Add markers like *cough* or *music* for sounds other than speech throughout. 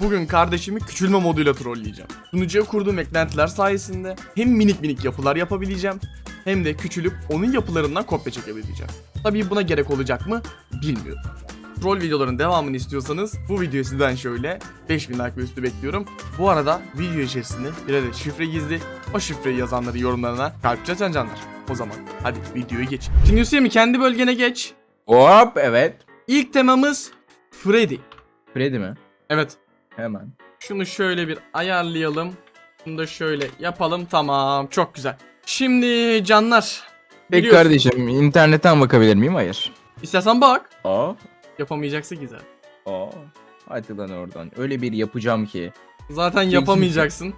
Bugün kardeşimi küçülme moduyla trolleyeceğim. Sunucuya kurduğum eklentiler sayesinde hem minik minik yapılar yapabileceğim hem de küçülüp onun yapılarından kopya çekebileceğim. Tabii buna gerek olacak mı bilmiyorum. Troll videoların devamını istiyorsanız bu videoyu sizden şöyle 5000 like ve üstü bekliyorum. Bu arada video içerisinde bir adet şifre gizli. O şifreyi yazanları yorumlarına kalpçe açan canlar. O zaman hadi videoya geç. Şimdi Hüseyin kendi bölgene geç. Hop evet. İlk temamız Freddy. Freddy mi? Evet. Hemen. Şunu şöyle bir ayarlayalım. Bunu da şöyle yapalım. Tamam. Çok güzel. Şimdi canlar. Peki biliyorsun- kardeşim internetten bakabilir miyim? Hayır. İstersen bak. Aa. Yapamayacaksa güzel. Aa. Hadi lan oradan. Öyle bir yapacağım ki. Zaten yapamayacaksın.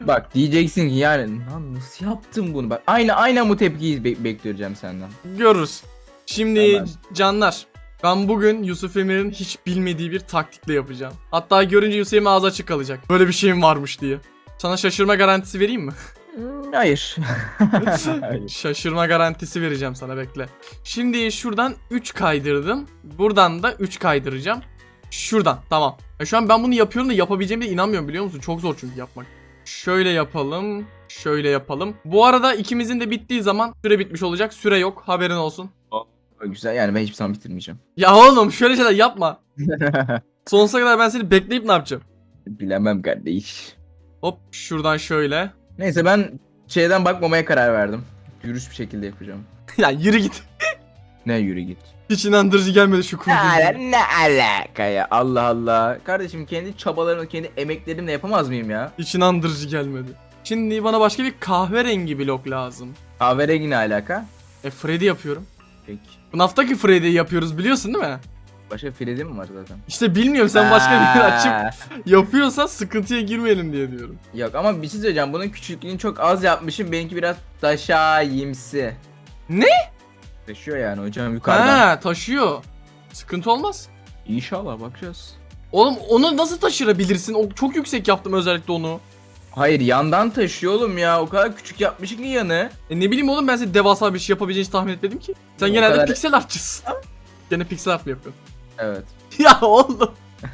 Bak diyeceksin ki yani lan nasıl yaptın bunu? Bak aynı aynı bu tepkiyi be- bekleyeceğim senden. Görürüz. Şimdi Tamam. canlar. Ben bugün Yusuf Emir'in hiç bilmediği bir taktikle yapacağım. Hatta görünce Yusuf Emir ağzı açık kalacak. Böyle bir şeyim varmış diye. Sana şaşırma garantisi vereyim mi? *laughs* Hmm, Hayır. Hayır. *laughs* Şaşırma garantisi vereceğim sana bekle. Şimdi şuradan 3 kaydırdım. Buradan da 3 kaydıracağım. Şuradan tamam. Ya şu an ben bunu yapıyorum da yapabileceğime de inanmıyorum biliyor musun? Çok zor çünkü yapmak. Şöyle yapalım. Şöyle yapalım. Bu arada ikimizin de bittiği zaman süre bitmiş olacak. Süre yok haberin olsun. Güzel yani ben hiçbir zaman bitirmeyeceğim. *laughs* Ya oğlum şöyle şeyler yapma. Sonsuza kadar ben seni bekleyip ne yapacağım? Bilemem kardeş. Hop şuradan şöyle. Neyse ben şeyden bakmamaya karar verdim. Dürüst bir şekilde yapacağım. *laughs* ya yürü git. Ne yürü git. Hiç inandırıcı gelmedi şu kurduğun. Ne, ne alaka ya Allah Allah. Kardeşim kendi çabalarımla kendi emeklerimle yapamaz mıyım ya? Hiç inandırıcı gelmedi. Şimdi bana başka bir kahverengi blok lazım. Kahverengi ne alaka? E Freddy yapıyorum. Peki. FNAF'taki Freddy'yi yapıyoruz biliyorsun değil mi? Başka Freddy mi var zaten? İşte bilmiyorum sen başka bir Ha. açıp yapıyorsan sıkıntıya girmeyelim diye diyorum. Yok ama bir şey söyleyeceğim. Bunun küçüklüğünü çok az yapmışım. Benimki biraz taşayimsi. Ne? Taşıyor yani hocam yukarıdan. Ha taşıyor. Sıkıntı olmaz. İnşallah bakacağız. Oğlum onu nasıl taşırabilirsin? O çok yüksek yaptım özellikle onu. Hayır yandan taşıyor oğlum ya. O kadar küçük yapmışım ki yanı. E ne bileyim oğlum ben senin devasa bir şey yapabileceğini hiç tahmin etmedim ki. Sen O genelde kadar- piksel artçısın. Gene piksel art mı yapıyorsun? Evet. *laughs* ya oğlum. *laughs*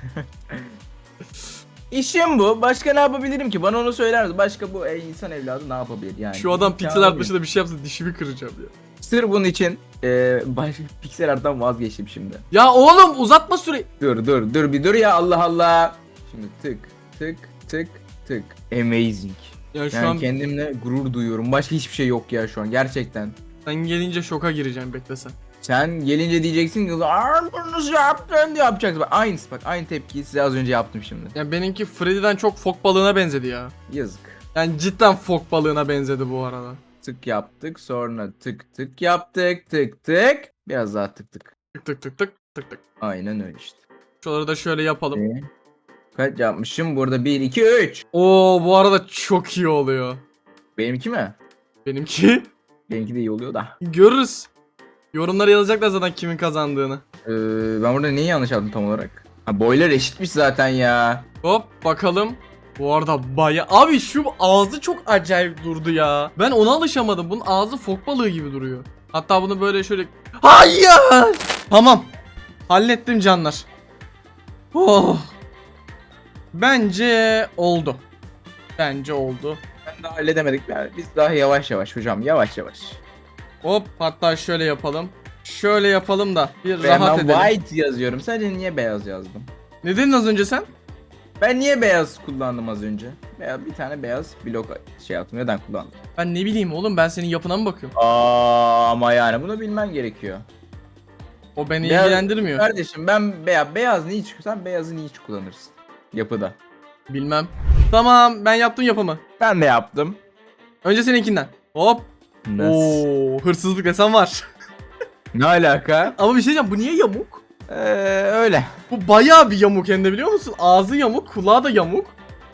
İşim bu. Başka ne yapabilirim ki? Bana onu söyler misin? Başka bu ey, insan evladı ne yapabilir yani? Şu adam piksel art dışında bir şey yapsa dişimi kıracağım ya. Sırf bunun için e, başka piksel arttan vazgeçtim şimdi. Ya oğlum uzatma süreyi. Dur dur dur bir dur ya Allah Allah. Şimdi tık tık tık tık. Amazing. Ya şu Yani an kendimle gurur duyuyorum. Başka hiçbir şey yok ya şu an gerçekten. sen gelince şoka gireceğim beklesen. Sen gelince diyeceksin ki "Aa, bunu nasıl yaptın diye yapacaksın. Bak aynısı bak aynı tepkiyi size az önce yaptım şimdi. Ya benimki Freddy'den çok fok balığına benzedi ya. Yazık. Yani cidden fok balığına benzedi bu arada. Tık yaptık sonra tık tık yaptık tık tık. Biraz daha tık tık. Tık tık tık tık tık tık. Aynen öyle işte. Şuraları da şöyle yapalım. Ee, Kaç yapmışım? Burada 1, 2, 3. Oo bu arada çok iyi oluyor. Benimki mi? Benimki. Benimki de iyi oluyor da. Görürüz. Yorumlara yazacaklar zaten kimin kazandığını. Ee, ben burada neyi yanlış yaptım tam olarak? Ha boylar eşitmiş zaten ya. Hop bakalım. Bu arada baya... Abi şu ağzı çok acayip durdu ya. Ben ona alışamadım. Bunun ağzı fok balığı gibi duruyor. Hatta bunu böyle şöyle... Hayır! Tamam. Hallettim canlar. Oh. Bence oldu. Bence oldu. Ben daha halledemedik. Yani biz daha yavaş yavaş hocam yavaş yavaş. Hop hatta şöyle yapalım. Şöyle yapalım da bir Ben rahat ben edelim. white yazıyorum. Sadece niye beyaz yazdım? Ne dedin az önce sen? Ben niye beyaz kullandım az önce? Veya bir tane beyaz blok şey yaptım. Neden kullandım? Ben ne bileyim oğlum ben senin yapına mı bakıyorum? Aa ama yani bunu bilmen gerekiyor. O beni Beyaz- ilgilendirmiyor. Kardeşim ben beyaz, beyaz niye sen beyazı niye hiç kullanırsın? Yapıda. Bilmem. Tamam ben yaptım yapımı. Ben de yaptım. Önce seninkinden. Hop. Oo, hırsızlık desen var. Ne alaka? Ama bir şey diyeceğim bu niye yamuk? Ee, öyle. Bu bayağı bir yamuk hem de biliyor musun? Ağzı yamuk, kulağı da yamuk.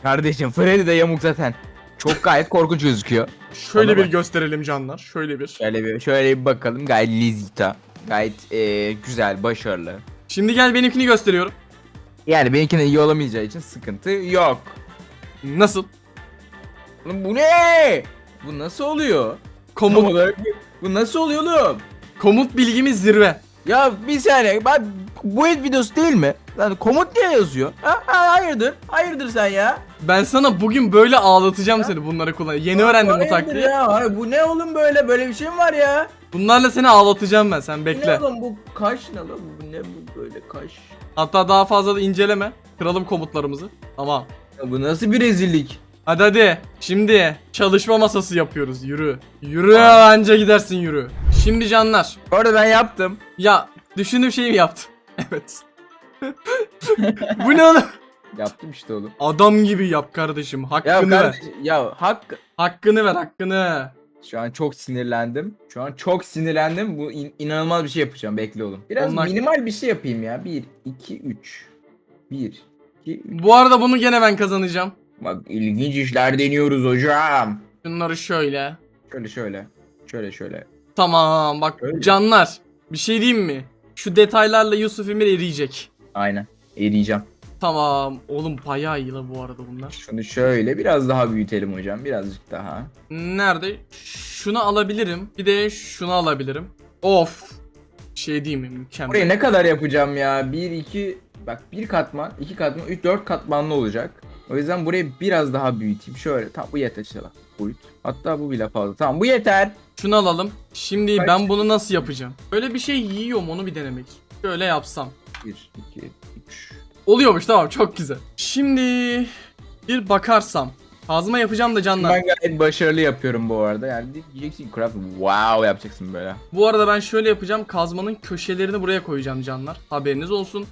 Kardeşim Freddy de yamuk zaten. Çok gayet korkunç gözüküyor. Şöyle Bana bir bak. gösterelim canlar. Şöyle bir. Şöyle bir şöyle bir bakalım. Gayet lizita. Gayet ee, güzel, başarılı. Şimdi gel benimkini gösteriyorum. Yani benimkine iyi olamayacağı için sıkıntı yok. Nasıl? Oğlum bu ne? Bu nasıl oluyor? Tam Komut, olarak bu- nasıl oluyor oğlum? komut bilgimiz zirve. Ya bir saniye ben bu et videosu değil mi? Lan komut niye yazıyor? Ha, ha, hayırdır? Hayırdır sen ya? Ben sana bugün böyle ağlatacağım seni bunları kullan. Yeni öğrendim bu Hayırdır taktiği. Ya? Hayır, bu ne oğlum böyle? Böyle bir şey mi var ya? Bunlarla seni ağlatacağım ben sen Bu bekle. Ne oğlum bu kaş ne lan? Bu ne bu böyle kaş? Hatta daha fazla da inceleme. Kıralım komutlarımızı. Tamam. Ya bu nasıl bir rezillik? Hadi hadi. Şimdi çalışma masası yapıyoruz. Yürü. Yürü anca gidersin yürü. Şimdi canlar. Bu arada ben yaptım. Ya düşündüğüm şeyi mi yaptım? *laughs* Evet. Bu ne oğlum? Yaptım işte oğlum. Adam gibi yap kardeşim. Ya Hakkını ver. kardeş, ya hak Hakkını ver hakkını. Şu an çok sinirlendim. Şu an çok sinirlendim. Bu in- inanılmaz bir şey yapacağım. Bekle oğlum. Biraz Onlar- minimal bir şey yapayım ya. 1 2 3. 1 2 3. Bu arada bunu gene ben kazanacağım. Bak ilginç işler deniyoruz hocam. Şunları şöyle. Şöyle şöyle. Şöyle şöyle. Tamam bak Öyle. canlar. Bir şey diyeyim mi? Şu detaylarla Yusuf Emir eriyecek. Aynen. Eriyeceğim. Tamam. Oğlum bayağı iyi la bu arada bunlar. Şunu şöyle biraz daha büyütelim hocam. Birazcık daha. Nerede? Şunu alabilirim. Bir de şunu alabilirim. Of. Şey diyeyim mi? Mükemmel. Buraya ne kadar yapacağım ya? 1 2 bak bir katman, iki katman, 3 4 katmanlı olacak. O yüzden burayı biraz daha büyüteyim. Şöyle tam bu yeter işte bak. Boyut. Hatta bu bile fazla. Tamam bu yeter. Şunu alalım. Şimdi Kaç? ben bunu nasıl yapacağım? Böyle bir şey yiyorum onu bir denemek. Şöyle yapsam. 1 2 3 Oluyormuş tamam çok güzel. Şimdi bir bakarsam. Kazma yapacağım da canlar. Ben gayet başarılı yapıyorum bu arada. Yani diyeceksin craft wow yapacaksın böyle. Bu arada ben şöyle yapacağım. Kazmanın köşelerini buraya koyacağım canlar. Haberiniz olsun.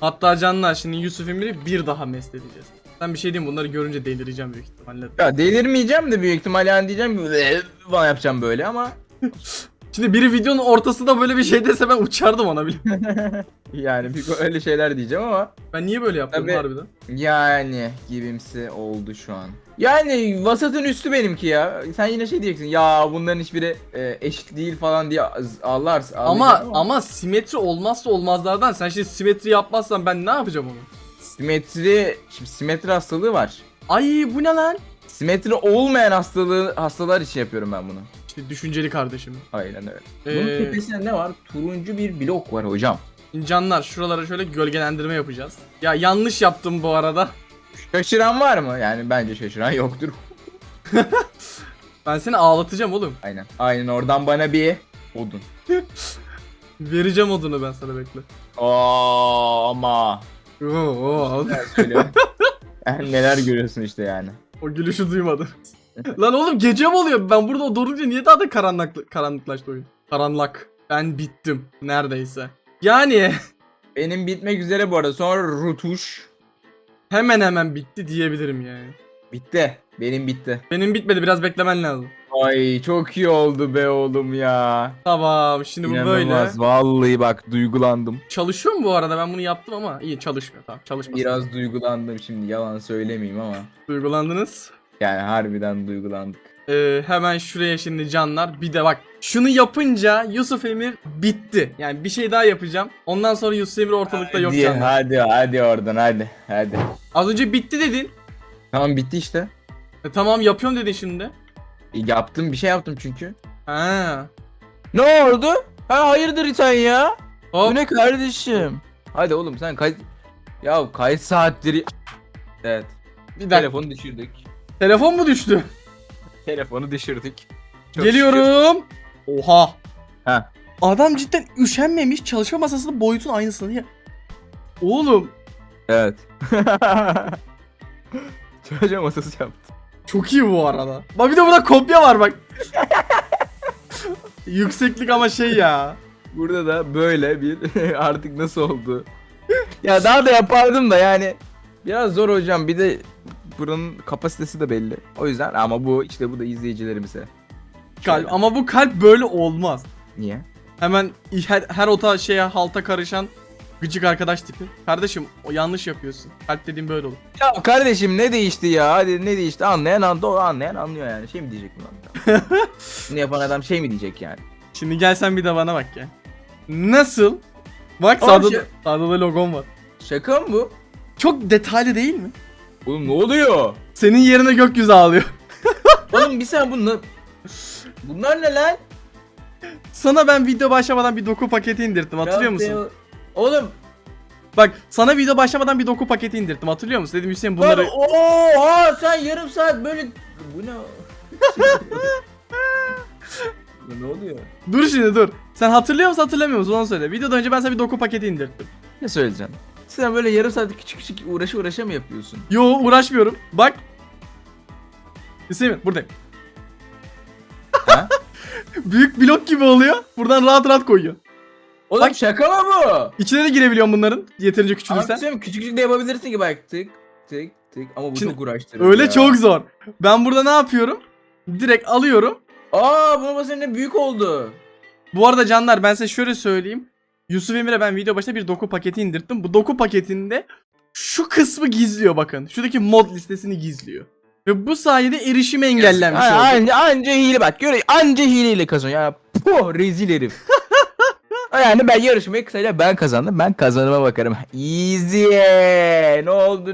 Hatta canlar şimdi Yusuf Emir'i bir daha mest edeceğiz. Ben bir şey diyeyim bunları görünce delireceğim büyük ihtimalle. Ya delirmeyeceğim de büyük ihtimal yani diyeceğim ki falan yapacağım böyle ama *laughs* Şimdi biri videonun ortasında böyle bir şey dese ben uçardım ona bile. *laughs* yani bir öyle şeyler diyeceğim ama Ben niye böyle yaptım Tabii. harbiden? yani gibimsi oldu şu an. Yani vasatın üstü benimki ya. Sen yine şey diyeceksin ya bunların hiçbiri e, eşit değil falan diye az- ağlarsın. Ama ağlayacaksın ama simetri olmazsa olmazlardan. Sen şimdi simetri yapmazsan ben ne yapacağım onu? simetri şimdi simetri hastalığı var. Ay bu ne lan? Simetri olmayan hastalığı hastalar için yapıyorum ben bunu. İşte düşünceli kardeşim. Aynen öyle. Bunun Ee, tepesinde ne var? Turuncu bir blok var hocam. canlar şuralara şöyle gölgelendirme yapacağız. Ya yanlış yaptım bu arada. Şaşıran var mı? Yani bence şaşıran yoktur. *laughs* Ben seni ağlatacağım oğlum. Aynen. Aynen oradan bana bir odun. *laughs* Vereceğim odunu ben sana bekle. Aa ama. Oo, oo. Neler söylüyorum. *laughs* Yani neler görüyorsun işte yani. O gülüşü duymadı. Lan oğlum gece mi oluyor? Ben burada durunca niye daha da karanlık, karanlıklaştı oyun? Karanlık. Ben bittim. Neredeyse. Yani *laughs* Benim bitmek üzere bu arada. Sonra rutuş. hemen hemen bitti diyebilirim yani. Bitti. Benim bitti. Benim bitmedi biraz beklemen lazım. Ay çok iyi oldu be oğlum ya. Tamam şimdi bu böyle. İnanılmaz. Vallahi bak duygulandım. Çalışıyor mu bu arada? Ben bunu yaptım ama iyi çalışmıyor. Tamam çalışmasın. Biraz duygulandım şimdi yalan söylemeyeyim ama. Duygulandınız. Yani harbiden duygulandık. Ee, hemen şuraya şimdi canlar. Bir de bak şunu yapınca Yusuf Emir bitti. Yani bir şey daha yapacağım. Ondan sonra Yusuf Emir ortalıkta yok hadi, canlar. hadi hadi oradan hadi hadi. Az önce bitti dedin. Tamam bitti işte. E, tamam yapıyorum dedin şimdi. E, Yaptım bir şey yaptım çünkü. Ha. Ne oldu? Ha hayırdır sen ya? Hop. Bu ne kardeşim? Hadi oğlum sen kaç... Ya kaç saattir... Evet. Bir dakika. Telefonu düşürdük. Telefon mu düştü? Telefonu düşürdük. Çok Geliyorum. Oha. Ha. Adam cidden üşenmemiş. Çalışma masasının boyutun aynısını ya. Oğlum Evet. *laughs* Çocuğa masası yaptı. çok iyi bu arada. Bak bir de burada kopya var bak. *laughs* Yükseklik ama şey ya. Burada da böyle bir *laughs* artık nasıl oldu? ya daha da yapardım da yani. Biraz zor hocam bir de buranın kapasitesi de belli. O yüzden ama bu işte bu da izleyicilerimize. Kalp ama bu kalp böyle olmaz. Niye? Hemen her, her ota şeye halta karışan gıcık arkadaş tipi. Kardeşim o yanlış yapıyorsun. Kalp dediğim böyle olur. Ya kardeşim ne değişti ya? Hadi ne değişti? Anlayan o anlayan anlıyor yani. Şey mi diyecek bunu? *laughs* Bunu yapan adam şey mi diyecek yani? Şimdi gel sen bir de bana bak ya. Nasıl? Bak Oğlum sağda, şey- da, sağda da logom var. Şaka mı bu? Çok detaylı değil mi? Oğlum ne oluyor? Senin yerine gökyüzü ağlıyor. *laughs* Oğlum bir sen bunu... Bunlar ne lan? sana ben video başlamadan bir doku paketi indirttim hatırlıyor musun? Oğlum Bak sana video başlamadan bir doku paketi indirttim hatırlıyor musun? Dedim Hüseyin bunları... Oha sen yarım saat böyle... Bu ne? *laughs* Ya ne oluyor? Dur şimdi dur. Sen hatırlıyor musun hatırlamıyor musun onu söyle. Videodan önce ben sana bir doku paketi indirttim. Ne söyleyeceğim? Sen böyle yarım saat küçük küçük uğraşı uğraşa mı yapıyorsun? Yo uğraşmıyorum. Bak. Hüseyin buradayım. Ha? *laughs* Büyük blok gibi oluyor. Buradan rahat rahat koyuyor. Oğlum Bak- şaka mı bu? İçine de girebiliyorum bunların. Yeterince küçülürsen. Aksiyonu küçük küçük de yapabilirsin ki bak tık tık tık ama bu Şimdi çok uğraştırıcı Öyle ya. çok zor. Ben burada ne yapıyorum? Direkt alıyorum. Aa bunu basınca büyük oldu. Bu arada canlar ben size şöyle söyleyeyim. Yusuf Emir'e ben video başta bir doku paketi indirttim. Bu doku paketinde şu kısmı gizliyor bakın. Şuradaki mod listesini gizliyor. Ve bu sayede erişimi engellenmiş oldu. Anca, anca hile bak gör anca hileyle kazanıyor ya. Puh rezil herif. *laughs* yani ben yarışmayı kısaca ben kazandım. Ben kazanıma bakarım. Easy. Ne oldu?